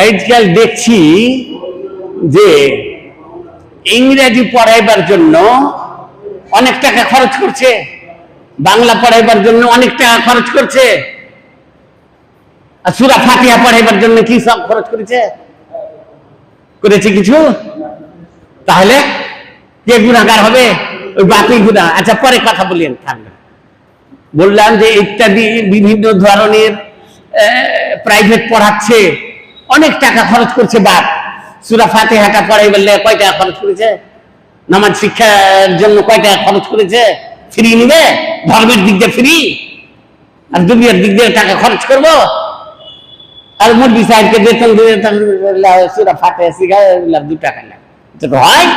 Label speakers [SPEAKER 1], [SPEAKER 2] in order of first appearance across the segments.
[SPEAKER 1] আজকাল দেখছি যে ইংরেজি পড়াইবার জন্য অনেক টাকা খরচ করছে, বাংলা পড়াইবার জন্য অনেক টাকা খরচ করছে, আর সুরা ফাতিহা পড়াইবার জন্য কি সব খরচ করেছে? করেছে কিছু? তাহলে কে গুণাগার হবে? ওই বাপি গুণা আচ্ছা পরে কথা বলিয়েন, থাকবে। বললাম যে ইত্যাদি বিভিন্ন ধরনের প্রাইভেট পড়াচ্ছে। অনেক টাকা খরচ করছে বাপ। সুরা ফাতেহাটা পড়াই বললে কয় টাকা খরচ করেছে? নামাজ শিক্ষার জন্য কয় টাকা খরচ করেছে? ফ্রি নিবে? ধর্মের দিক দিয়ে ফ্রি আর দুনিয়ার দিক দিয়ে টাকা খরচ করব? আর মুরগি সাহেবকে বেতন দিয়ে সুরা ফাতে শিখায় দু টাকা তো হয়,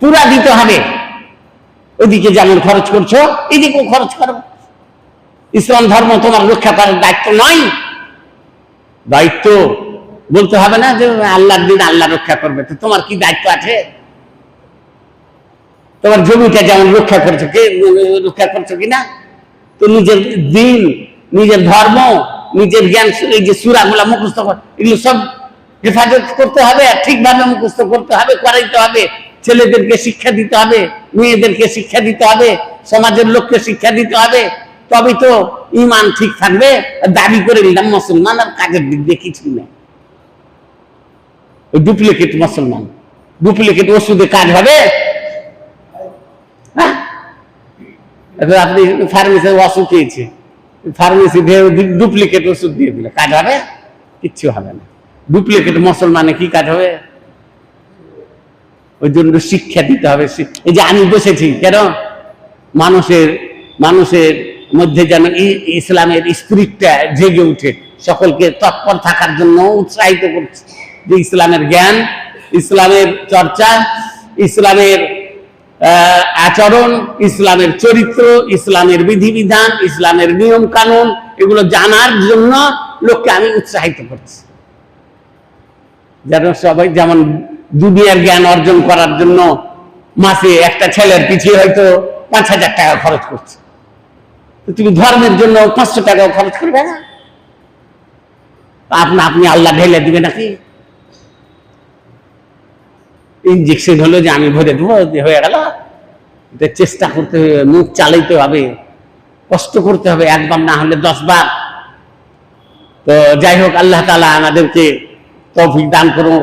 [SPEAKER 1] পুরা দিতে হবে। ওইদিকে যেমন খরচ করছ, এদিকেও খরচ করো। ইসলাম ধর্ম তোমার রক্ষা করার দায়িত্ব নয়। দায়িত্ব। বলতে হবে না যে আল্লাহর দিন আল্লাহ রক্ষা করবে। তো তোমার কি দায়িত্ব আছে? তোমার জমিটা যেমন রক্ষা করছ, কে রক্ষা করছ কিনা? তো নিজের দিন, নিজের ধর্ম, নিজের জ্ঞান, এই যে সুরাগুলা মুখস্থ এগুলো সব হেফাজত করতে হবে, আর ঠিকভাবে মুখস্থ করতে হবে, করাইতে হবে। ছেলেদেরকে শিক্ষা দিতে হবে, মেয়েদেরকে শিক্ষা দিতে হবে, সমাজের লোককে শিক্ষা দিতে হবে। তবে তো ইমান ঠিক থাকবে, দাবি করে নিলাম মুসলমান আর কাজের দিক দিয়ে কিছুই নেই। ডুপ্লিকেট মুসলমান। ডুপ্লিকেট ওষুধে কাজ হবে। হ্যাঁ? আপনি ফার্মেসির ওষুধ খেয়েছে। ফার্মেসি ডুপ্লিকেট ওষুধ দিয়ে দিলে। কাজ হবে? কিচ্ছু হবে না। ডুপ্লিকেট মুসলমানে কি কাজ হবে? ওই জন্য শিক্ষা দিতে হবে। এই যে আমি বসেছি, কেন? মানুষের মানুষের মধ্যে যেন ইসলামের স্পিরিটটা জেগে উঠে। সকলকে তৎপর থাকার জন্য উৎসাহিত করছে। যে ইসলামের জ্ঞান, ইসলামের চর্চা, ইসলামের আচরণ, ইসলামের চরিত্র, ইসলামের বিধিবিধান, ইসলামের নিয়ম কানুন এগুলো জানার জন্য লোককে আমি উৎসাহিত করছি। যেন সবাই যেমন দুনিয়ার জ্ঞান অর্জন করার জন্য মাসে একটা ছেলের পিছিয়ে হয়তো পাঁচ হাজার টাকা খরচ করছে। তুমি ধর্মের জন্য পাঁচশো টাকা খরচ করবে না। আপনি আপনি আল্লাহ ঢেলে দিবে নাকি? ইঞ্জেকশন হলো যে আমি ভরে দেবো হয়ে গেল। চেষ্টা করতে হবে, মুখ চালাইতে হবে, কষ্ট করতে হবে, একবার না হলে দশ বার তো যাই হোক, আল্লাহ তালা আমাদেরকে তৌফিক দান করুন